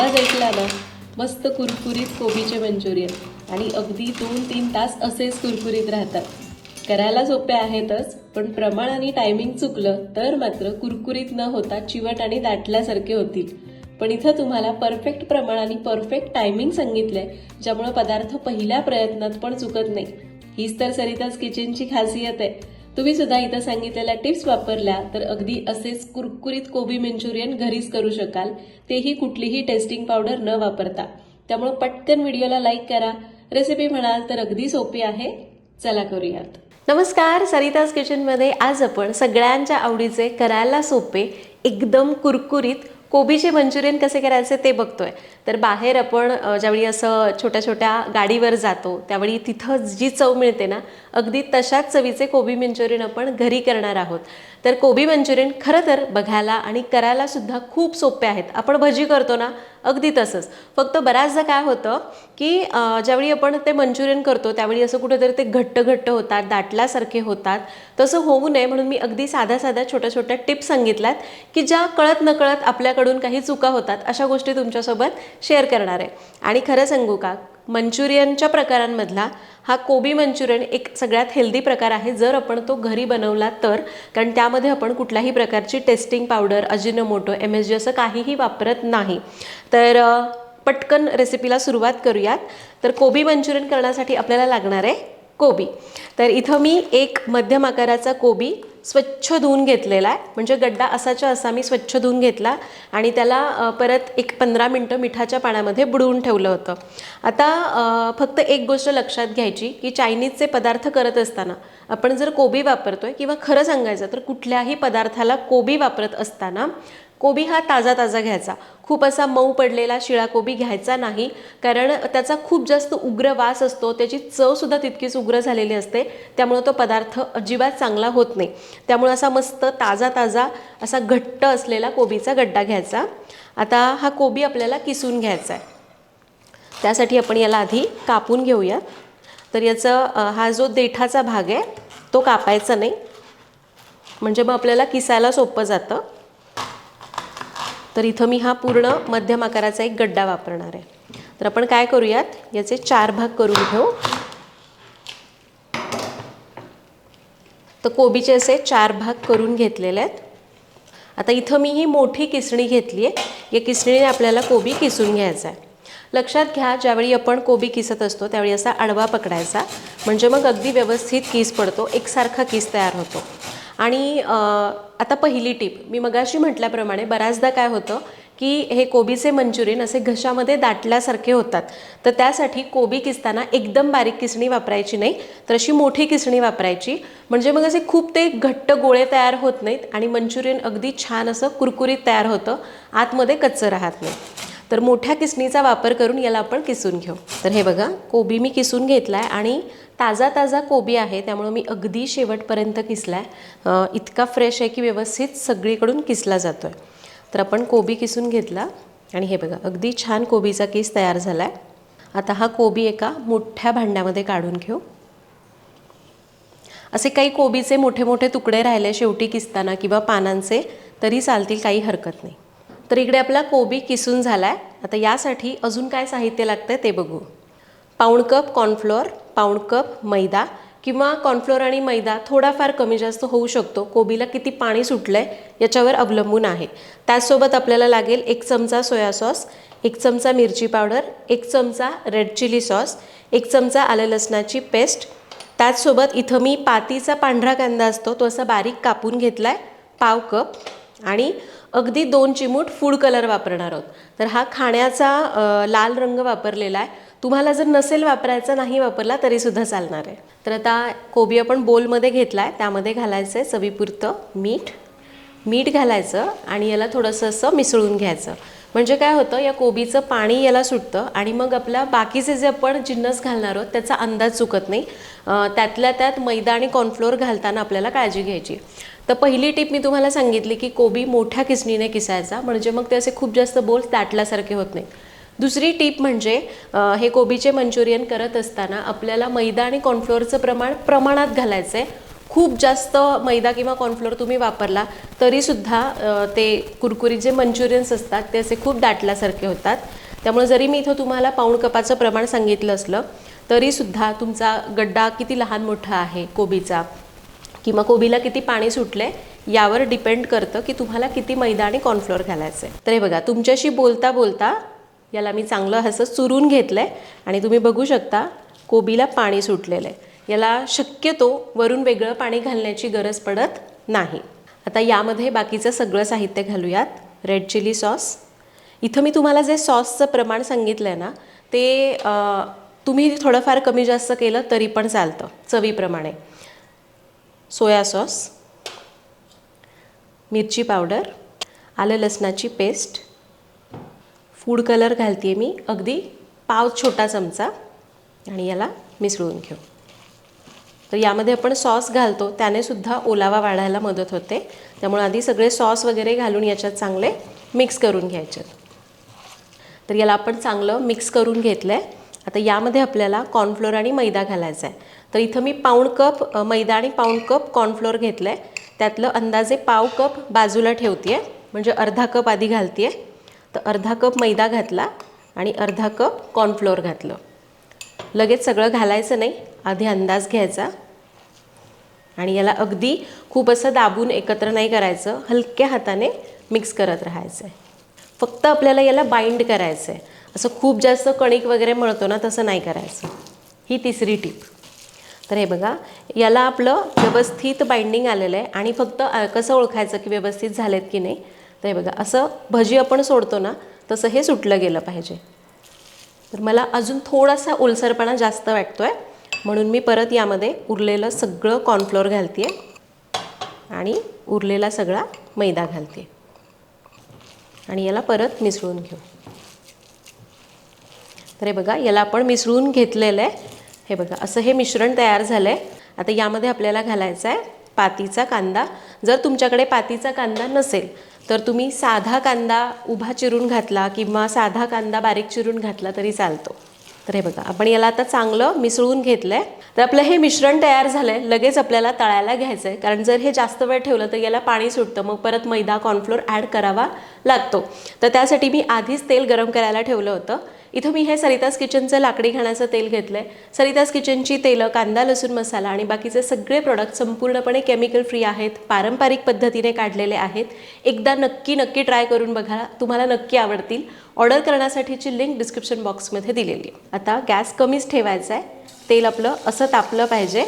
आवाज ऐकला ना मस्त कुरकुरीत कोबीचे मंचुरियन. आणि अगदी दोन तीन तास असेच कुरकुरीत राहतात. करायला सोपे आहेतच पण प्रमाण आणि टायमिंग चुकलं तर मात्र कुरकुरीत न होता चिवट आणि दाटल्यासारखे होतील. पण इथं तुम्हाला परफेक्ट प्रमाण आणि परफेक्ट टायमिंग सांगितलंय ज्यामुळे पदार्थ पहिल्या प्रयत्नात पण चुकत नाही. हीच तर सरिताच किचनची खासियत आहे. तुम्ही सुद्धा इथं सांगितलेल्या टिप्स वापरल्या तर अगदी असेच कुरकुरीत कोबी मंचुरियन घरीच करू शकाल. तेही कुठलीही टेस्टिंग पावडर न वापरता. त्यामुळे पटकन व्हिडिओला लाईक करा. रेसिपी म्हणाल तर अगदी सोपी आहे. चला करूयात. नमस्कार सरिताज किचनमध्ये आज आपण सगळ्यांच्या आवडीचे करायला सोपे एकदम कुरकुरीत कोबीचे मंचुरियन कसे करायचे ते बघतोय. तर बाहेर आपण ज्यावेळी असं छोट्या छोट्या गाडीवर जातो त्यावेळी तिथं जी चव मिळते ना अगदी तशाच चवीचे कोबी मंचुरियन आपण घरी करणार आहोत. तर कोबी मंचुरियन खरं तर बघायला आणि करायला सुद्धा खूप सोपे आहेत. आपण भजी करतो ना अगदी तसंच. फक्त बऱ्याचदा काय होतं की ज्यावेळी आपण ते मंचुरियन करतो त्यावेळी असं कुठेतरी ते घट्ट घट्ट होतात दाटल्यासारखे होतात. तसं होऊ नये म्हणून मी अगदी साध्या साध्या छोट्या छोट्या टिप्स सांगितल्यात की ज्या कळत नकळत आपल्याकडून काही चुका होतात अशा गोष्टी तुमच्यासोबत शेअर करणार आहे. आणि खरं सांगू का मंचुरियनच्या प्रकारांमधला हा कोबी मंचुरियन एक सगळ्यात हेल्दी प्रकार आहे. जर आपण तो घरी बनवला तर कारण त्यामध्ये आपण कुठल्याही प्रकारची testing powder Ajinomoto M S G असं काहीही वापरत नाही. तर पटकन रेसिपीला सुरुवात करूयात. तर कोबी मंचुरियन करण्यासाठी आपल्याला लागणार आहे कोबी. तर इथं मी एक मध्यम आकाराचा कोबी स्वच्छ धुवून घेतलेला आहे. म्हणजे गड्डा असाच्या असा मी स्वच्छ धुवून घेतला आणि त्याला परत एक पंधरा मिनटं मिठाच्या पाण्यामध्ये बुडवून ठेवलं होतं. आता फक्त एक गोष्ट लक्षात घ्यायची की चायनीजचे पदार्थ करत असताना आपण जर कोबी वापरतोय किंवा खरं सांगायचं तर कुठल्याही पदार्थाला कोबी वापरत असताना कोबी हा ताजा ताजा घ्यायचा. खूप असा मऊ पडलेला शिळा कोबी घ्यायचा नाही कारण त्याचा खूप जास्त उग्र वास असतो त्याची चवसुद्धा तितकीच उग्र झालेली असते त्यामुळे तो पदार्थ अजिबात चांगला होत नाही. त्यामुळे असा मस्त ताजा ताजा असा घट्ट असलेला कोबीचा गड्डा घ्यायचा. आता हा कोबी आपल्याला किसून घ्यायचा आहे. त्यासाठी आपण याला आधी कापून घेऊयात तर याचं हा जो देठाचा भाग आहे तो कापायचा नाही. म्हणजे मग आपल्याला किसायला सोपं जातं. तर इथं मी हा पूर्ण मध्यम आकाराचा एक गड्डा वापरणार आहे. तर आपण काय करूयात? याचे चार भाग करून घेऊ. तर कोबीचे असे चार भाग करून घेतलेले आहेत. आता इथं मी ही मोठी किसणी घेतली आहे. या किसणीने आपल्याला कोबी किसून घ्यायचा आहे. लक्षात घ्या ज्यावेळी आपण कोबी किसत असतो त्यावेळी असा आडवा पकडायचा. म्हणजे मग अगदी व्यवस्थित किस पडतो एकसारखा किस तयार होतो. आणि आता पहिली टीप मी मगाशी म्हटल्याप्रमाणे बऱ्याचदा काय होतं की हे कोबीचे मंचुरियन असे घशामध्ये दाटल्यासारखे होतात. तर त्यासाठी कोबी किसताना एकदम बारीक किसणी वापरायची नाही तर अशी मोठी किसणी वापरायची. म्हणजे मग असे खूप ते घट्ट गोळे तयार होत नाहीत आणि मंचुरियन अगदी छान असं कुरकुरीत तयार होतं आतमध्ये कच्चं राहत नाही. तर मोठ्या किसणीचा वापर करून याला आपण किसून घेऊ. तर हे बघा कोबी मी किसून घेतला आहे आणि ताजा ताजा कोबी आहे त्यामुळं मी अगदी शेवटपर्यंत किसला आहे इतका फ्रेश आहे की व्यवस्थित सगळीकडून किसला जातो आहे तर आपण कोबी किसून घेतला. आणि हे बघा अगदी छान कोबीचा किस तयार झाला आहे आता हा कोबी एका मोठ्या भांड्यामध्ये काढून घेऊ. असे काही कोबीचे मोठे मोठे तुकडे राहिले शेवटी किसताना किंवा पानांचे तरी चालतील काही हरकत नाही. तर इकडे आपला कोबी किसून झाला आहे आता यासाठी अजून काय साहित्य लागतं ते बघू. पाऊण कप कॉर्नफ्लोअर पाऊण कप मैदा किंवा कॉर्नफ्लोअर आणि मैदा थोडाफार कमी जास्त होऊ शकतो. कोबीला किती पाणी सुटलं आहे याच्यावर अवलंबून आहे. त्याचसोबत आपल्याला लागेल एक चमचा सोया सॉस एक चमचा मिरची पावडर एक चमचा रेड चिली सॉस एक चमचा आलं लसणाची पेस्ट. त्याचसोबत इथं मी पातीचा पांढरा कांदा असतो तो असा बारीक कापून घेतला आहे पाव कप. आणि अगदी दोन चिमूट फूड कलर वापरणार आहोत. तर हा खाण्याचा लाल रंग वापरलेला आहे. तुम्हाला जर नसेल वापरायचा नाही वापरला तरीसुद्धा चालणार आहे. तर आता कोबी आपण बोलमध्ये घेतला आहे त्यामध्ये घालायचं आहे चवीपुरतं मीठ. मीठ घालायचं आणि याला थोडंसं असं मिसळून घ्यायचं. म्हणजे काय होतं या कोबीचं पाणी याला सुटतं आणि मग आपल्या बाकीचे जे आपण जिन्नस घालणार आहोत त्याचा अंदाज चुकत नाही. त्यातल्या त्यात मैदा आणि कॉर्नफ्लोअर घालताना आपल्याला काळजी घ्यायची. तर पहिली टीप मी तुम्हाला सांगितली की कोबी मोठ्या किसणीने किसायचा. म्हणजे मग ते असे खूप जास्त बोल दाटल्यासारखे होत नाहीत दुसरी टीप म्हणजे हे कोबीचे मंचुरियन करत असताना आपल्याला मैदा आणि कॉर्नफ्लोअरचं प्रमाण प्रमाणात घालायचं आहे खूप जास्त मैदा किंवा कॉर्नफ्लोअर तुम्ही वापरला तरीसुद्धा ते कुरकुरीत जे मंचुरियन्स असतात ते असे खूप दाटल्यासारखे होतात. त्यामुळे जरी मी इथं तुम्हाला पाऊण कपाचं प्रमाण सांगितलं असलं तरीसुद्धा तुमचा गड्डा किती लहान मोठा आहे कोबीचा किंवा कोबीला किती पाणी सुटले यावर डिपेंड करतं की तुम्हाला किती मैदा आणि कॉर्नफ्लोअर घालायचं आहे तर हे बघा तुमच्याशी बोलता बोलता याला मी चांगलं असं चुरून घेतलं आहे आणि तुम्ही बघू शकता कोबीला पाणी सुटलेलं आहे याला शक्यतो वरून वेगळं पाणी घालण्याची गरज पडत नाही. आता यामध्ये बाकीचं सगळं साहित्य घालूयात. रेड चिली सॉस इथं मी तुम्हाला जे सॉसचं प्रमाण सांगितलं आहे ना ते तुम्ही थोडंफार कमी जास्त केलं तरी पण चालतं चवीप्रमाणे. सोया सॉस मिरची पावडर. आलं लसणाची पेस्ट फूड कलर घालते मी. अगदी पाव छोटा चमचा. आणि याला मिसळून घेऊ. तर यामध्ये आपण सॉस घालतो. त्याने सुद्धा ओलावा वाढायला मदत होते. त्यामुळे आधी सगळे सॉस वगैरे घालून याच्यात चांगले मिक्स करून घ्यायचे. तर याला आपण चांगलं मिक्स करून घेतलं आहे आता यामध्ये आपल्याला कॉर्नफ्लोअर आणि मैदा घालायचा आहे. तर इथं मी पाऊण कप मैदा आणि पाऊण कप कॉर्नफ्लोअर घेतलं आहे त्यातलं अंदाजे पाव कप बाजूला ठेवते आहे म्हणजे अर्धा कप आधी घालते आहे तर अर्धा कप मैदा घातला आणि अर्धा कप कॉर्नफ्लोअर घातलं. लगेच सगळं घालायचं नाही आधी अंदाज घ्यायचा. आणि याला अगदी खूप असं दाबून एकत्र नाही करायचं हलक्या हाताने मिक्स करत राहायचं आहे फक्त आपल्याला याला बाइंड करायचं आहे असं खूप जास्त कणिक वगैरे मळतो ना तसं नाही करायचं. ही तिसरी टीप तर हे बघा याला आपलं व्यवस्थित बाइंडिंग आलेलं आहे. आणि फक्त कसं ओळखायचं की व्यवस्थित झालेत की नाही? तर हे बघा असं भजी आपण सोडतो ना तसं हे सुटलं गेलं पाहिजे. तर मला अजून थोडासा ओलसरपणा जास्त वाटतो आहे म्हणून मी परत यामध्ये उरलेलं सगळं कॉर्नफ्लोअर घालते आणि उरलेला सगळा मैदा घालते आणि याला परत मिसळून घेऊ. तर हे बघा याला आपण मिसळून घेतलेलं आहे. हे बघा असं हे मिश्रण तयार झालं आहे आता यामध्ये आपल्याला घालायचं आहे पातीचा कांदा. जर तुमच्याकडे पातीचा कांदा नसेल तर तुम्ही साधा कांदा उभा चिरून घातला किंवा साधा कांदा बारीक चिरून घातला तरी चालतो. तर हे बघा आपण याला आता चांगलं मिसळून घेतलं आहे तर आपलं हे मिश्रण तयार झालं आहे लगेच आपल्याला तळायला घ्यायचं आहे कारण जर हे जास्त वेळ ठेवलं तर याला पाणी सुटतं. मग परत मैदा कॉर्नफ्लोअर ॲड करावा लागतो. तर त्यासाठी मी आधीच तेल गरम करायला ठेवलं होतं. इथं मी हे सरितास किचनचं लाकडी घाण्याचं तेल घेतलं आहे सरितास किचनची तेलं कांदा लसूण मसाला आणि बाकीचे सगळे प्रॉडक्ट संपूर्णपणे केमिकल फ्री आहेत पारंपरिक पद्धतीने काढलेले आहेत. एकदा नक्की नक्की ट्राय करून बघा तुम्हाला नक्की आवडतील. ऑर्डर करण्यासाठीची लिंक डिस्क्रिप्शन बॉक्समध्ये दिलेली आहे. आता गॅस कमीच ठेवायचा आहे. तेल आपलं असं तापलं पाहिजे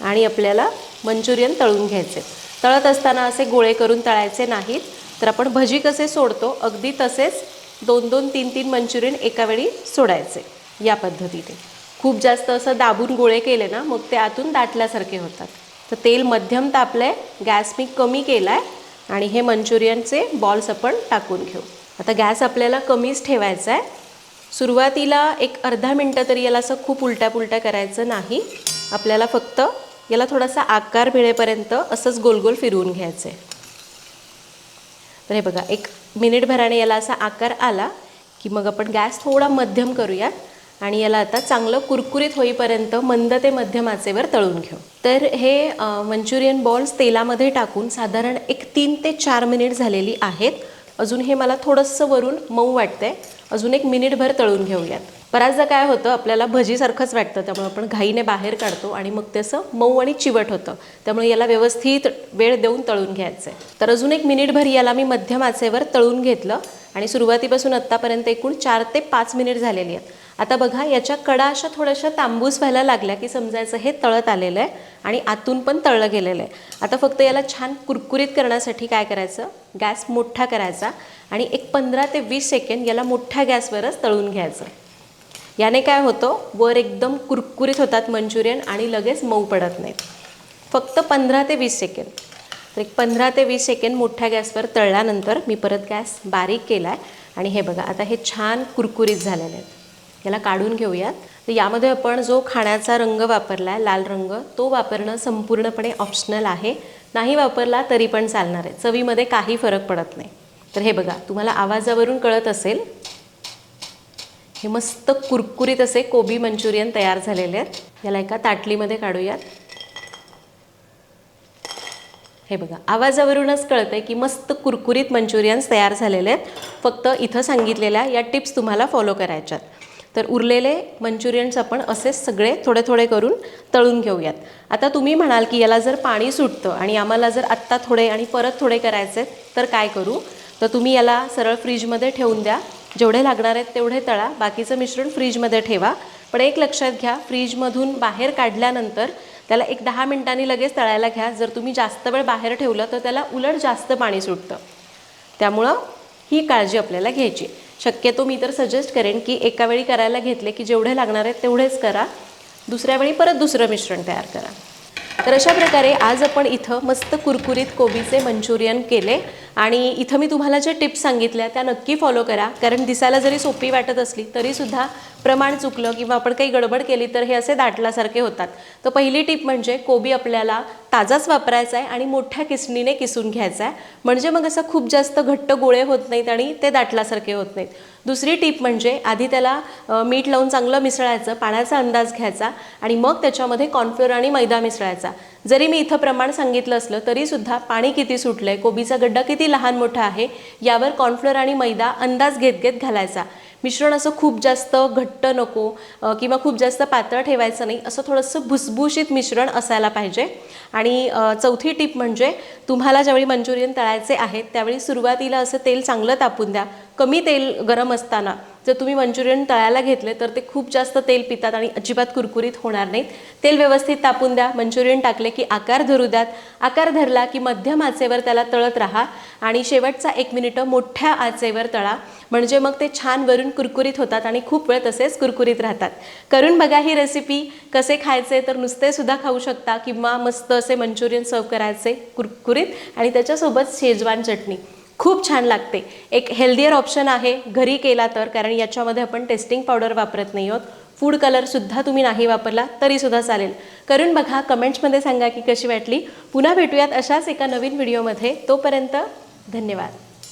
आणि आपल्याला मंचुरियन तळून घ्यायचे तळत असताना असे गोळे करून तळायचे नाहीत तर आपण भजी कसे सोडतो अगदी तसेच दोन दोन तीन तीन मंचुरियन एका वेळी सोडायचे या पद्धतीने. खूप जास्त असं दाबून गोळे केले ना मग ते आतून दाटल्यासारखे होतात. तर तेल मध्यम तापलं आहे गॅस मी कमी केला आहे आणि हे मंचुरियनचे बॉल्स आपण टाकून घेऊ. आता गॅस आपल्याला कमीच ठेवायचा आहे सुरुवातीला एक अर्धा मिनटं तरी याला असं खूप उलट्या पुलट्या करायचं नाही. आपल्याला फक्त याला थोडासा आकार मिळेपर्यंत असंच गोल गोल फिरवून घ्यायचं आहे तर हे बघा एक मिनिटभराने याला असा आकार आला की मग आपण गॅस थोडा मध्यम करूया आणि याला आता चांगलं कुरकुरीत होईपर्यंत मंद ते मध्यम आचेवर तळून घेऊ. तर हे मंचुरियन बॉल्स तेलामध्ये टाकून साधारण एक तीन ते चार मिनिट झालेली आहेत. अजून हे मला थोडंसं वरून मऊ वाटतंय. अजून एक मिनिटभर तळून घेऊयात. बऱ्याचदा काय होतं आपल्याला भजीसारखंच वाटतं त्यामुळे आपण घाईने बाहेर काढतो आणि मग त्याचं मऊ आणि चिवट होतं. त्यामुळे याला व्यवस्थित वेळ देऊन तळून घ्यायचं आहे तर अजून एक मिनिटभर याला मी मध्यम आचेवर तळून घेतलं आणि सुरुवातीपासून आत्तापर्यंत एकूण चार ते पाच मिनिट झालेली आहेत. आता बघा याच्या कडा अशा थोड्याशा तांबूस व्हायला लागल्या की समजायचं हे तळत आलेलं आहे आणि आतून पण तळलं गेलेलं आहे. आता फक्त याला छान कुरकुरीत करण्यासाठी काय करायचं? गॅस मोठा करायचा आणि एक पंधरा ते वीस सेकंड याला मोठ्या गॅसवरच तळून घ्यायचं. याने काय होतं? वर एकदम कुरकुरीत होतात मंचुरियन आणि लगेच मऊ पडत नाहीत. फक्त पंधरा ते वीस सेकंद. तर एक पंधरा ते वीस सेकंड मोठ्या गॅसवर तळल्यानंतर मी परत गॅस बारीक केला आहे आणि हे बघा आता हे छान कुरकुरीत झालेले आहेत. याला काढून घेऊयात. तर यामध्ये आपण जो खाण्याचा रंग वापरला आहे लाल रंग तो वापरणं संपूर्णपणे ऑप्शनल आहे. नाही वापरला तरी पण चालणार आहे. चवीमध्ये काही फरक पडत नाही. तर हे बघा तुम्हाला आवाजावरून कळत असेल हे मस्त कुरकुरीत असे कोबी मंचुरियन तयार झालेले आहेत. याला एका ताटलीमध्ये काढूयात. हे बघा आवाजावरूनच कळतंय की मस्त कुरकुरीत मंचुरियन्स तयार झालेले आहेत. फक्त इथं सांगितलेल्या या टिप्स तुम्हाला फॉलो करायच्यात. तर उरलेले मंचुरियन्स आपण असेच सगळे थोडे थोडे करून तळून घेऊयात. आता तुम्ही म्हणाल की याला जर पाणी सुटतं आणि आम्हाला जर आत्ता थोडे आणि परत थोडे करायचे तर काय करू? तर तुम्ही याला सरळ फ्रीजमध्ये ठेवून द्या. जेवढे लागणार आहेत तेवढे तळा बाकीचं मिश्रण फ्रीजमध्ये ठेवा. पण एक लक्षात घ्या फ्रीजमधून बाहेर काढल्यानंतर त्याला एक दहा मिनिटांनी लगेच तळायला घ्या. जर तुम्ही जास्त वेळ बाहेर ठेवलं तर त्याला उलट जास्त पाणी सुटतं. त्यामुळं ही काळजी आपल्याला घ्यायची शक्यतो मी तर सजेस्ट करेन की एका वेळी करायला घेतले की जेवढे लागणार आहेत तेवढेच करा. दुसऱ्या वेळी परत दुसरं मिश्रण तयार करा. तर अशा प्रकारे आज आपण इथं मस्त कुरकुरीत कोबीचे मंचुरियन केले आणि इथं मी तुम्हाला ज्या टिप्स सांगितल्या त्या नक्की फॉलो करा. कारण दिसायला जरी सोपी वाटत असली तरीसुद्धा प्रमाण चुकलं किंवा आपण काही गडबड केली तर हे असे दाटल्यासारखे होतात. तर पहिली टिप म्हणजे कोबी आपल्याला ताजाच वापरायचा आहे आणि मोठ्या किसणीने किसून घ्यायचा आहे. म्हणजे मग असं खूप जास्त घट्ट गोळे होत नाहीत आणि ते दाटल्यासारखे होत नाहीत. दुसरी टीप म्हणजे आधी त्याला मीठ लावून चांगलं मिसळायचं पाण्याचा अंदाज घ्यायचा आणि मग त्याच्यामध्ये कॉर्नफ्लोअर आणि मैदा मिसळायचा. जरी मी इथं प्रमाण सांगितलं असलं तरीसुद्धा पाणी किती सुटलं आहे कोबीचा गड्डा किती लहान मोठा आहे यावर कॉर्नफ्लोअर आणि मैदा अंदाज घेत घेत घालायचा. मिश्रण असं खूप जास्त घट्ट नको किंवा खूप जास्त पातळ ठेवायचं नाही असं थोडंसं भुसभुशीत मिश्रण असायला पाहिजे. आणि चौथी टीप म्हणजे तुम्हाला ज्यावेळी मंचुरियन तळायचे आहेत त्यावेळी सुरुवातीला असं तेल चांगलं तापून द्या. कमी तेल गरम असताना. जर तुम्ही मंचुरियन तळायला घेतले तर ते खूप जास्त तेल पितात आणि अजिबात कुरकुरीत होणार नाहीत. तेल व्यवस्थित तापून द्या मंचुरियन टाकले की आकार धरू द्यात. आकार धरला की मध्यम आचेवर त्याला तळत राहा आणि शेवटचा एक मिनिटं मोठ्या आचेवर तळा. म्हणजे मग ते छान वरून कुरकुरीत होतात आणि खूप वेळ तसेच कुरकुरीत राहतात. करून बघा ही रेसिपी कसे खायचे तर नुसतेसुद्धा खाऊ शकता किंवा मस्त असे मंचुरियन सर्व करायचे कुरकुरीत आणि त्याच्यासोबत शेजवान चटणी. खूप छान लागते. एक हेल्दियर ऑप्शन आहे घरी केला तर कारण याच्यामध्ये आपण टेस्टिंग पावडर वापरत नाही आहोत. फूड कलरसुद्धा तुम्ही नाही वापरला तरीसुद्धा चालेल. करून बघा कमेंट्समध्ये सांगा की कशी वाटली. पुन्हा भेटूयात अशाच एका नवीन व्हिडिओमध्ये तोपर्यंत धन्यवाद.